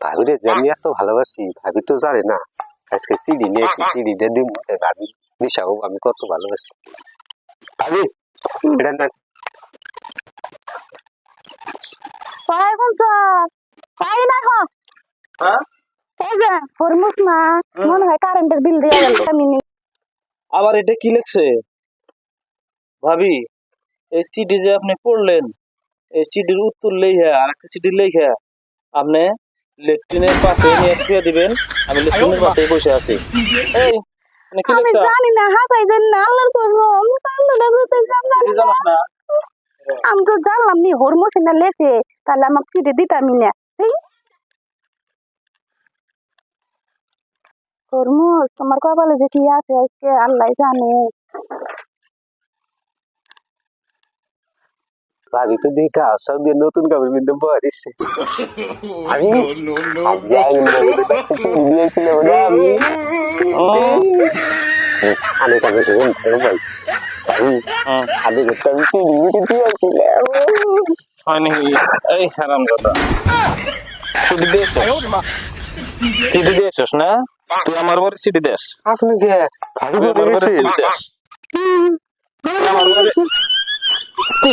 ভাবিরে আমি এত ভালোবাসি ভাবি তো জানে না। আজকে সিডি নিয়েছি সিডি দিয়ে দিন ভাবি দিশাও আমি কত ভালোবাসি। ভাবি এটা না। পাই কোনছ পাই না হ হ্যাঁ? এই যে হরমুজ না। মনে হয় কারেন্টের বিল দিয়ে গেল আমি নি আবার এটা কি লিখছে? ভাবি এই সিডি যে আপনি পড়লেন এই সিডির উত্তর লেখা আর একটা সিডি লেখা আপনি লেট্রিনের পাশে নিয়ে শুয়ে দিবেন। আমি লেট্রিনের পাশে বসে আছি। এই মানে কি জানি না হাসাই দেন না আল্লাহর করতে জানি না। আমি তো জানলাম নি হরমুজ না লেখে তাহলে আমাকে চিঠি দিতাম না এই। হরমুজ তোমার কপালে যে কি আছে আজকে আল্লাহ জানে। ভাবি তো দেখা আসাম দিয়ে নতুন কাপড় বিন্দু বাড়িছে আমি আমি আনে কাপড় কেমন ভালো ভাই আনে করতে আমি সিডি দিয়েছিলাম হয় নাকি এই হারাম দাদা সিডি দিয়েছিস সিডি দিয়েছিস না তুই আমার বাড়ি আপনি কে ভাবি আমার তুই